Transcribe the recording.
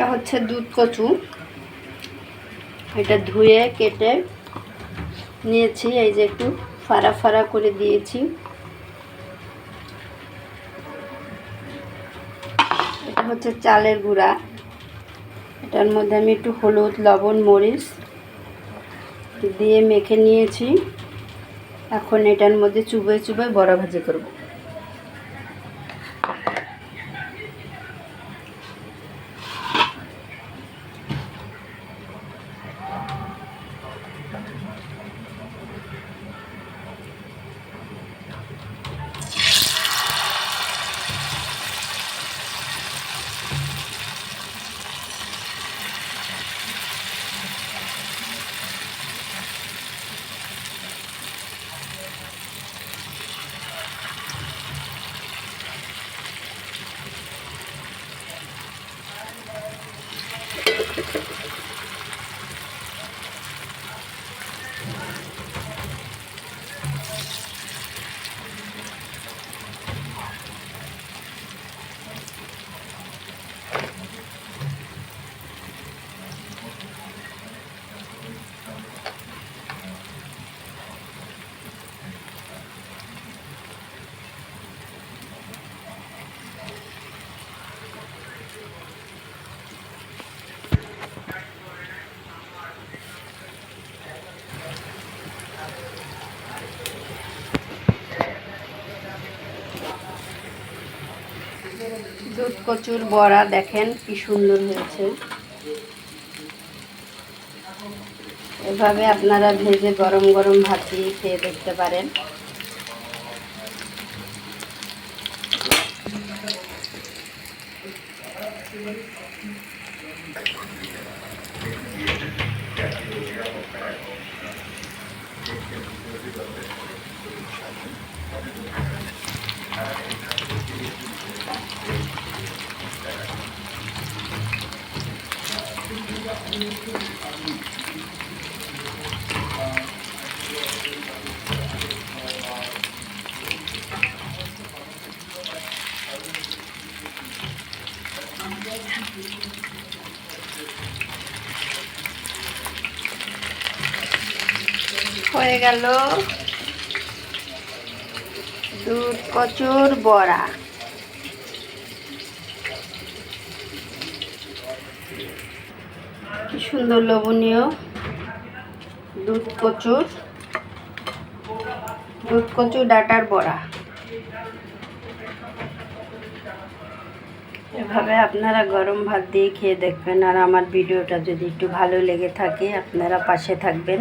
এটা হচ্ছে দুধ কচু। এটা ধুয়ে কেটে নিয়েছি, এই যে একটু ফাড়া ফাড়া করে দিয়েছি। এটা হচ্ছে চালের গুঁড়া। এটার মধ্যে আমি একটু হলুদ, লবণ, মরিচ দিয়ে মেখে নিয়েছি। এখন এটার মধ্যে চুবে চুবে বড়া ভাজি করব। দুধ কচুর বড়া, দেখেন কি সুন্দর হয়েছে। এভাবে আপনারা ভেজে গরম গরম ভাত দিয়ে খেয়ে দেখতে পারেন। হয়ে গেল দুধ কচুর বড়া। কি সুন্দর লবণীয় দুধ কচুর, দুধ কচু ডাটার বড়া। এভাবে আপনারা গরম ভাত দিয়ে খেয়ে দেখবেন। আর আমার ভিডিওটা যদি একটু ভালো লেগে থাকে, আপনারা পাশে থাকবেন।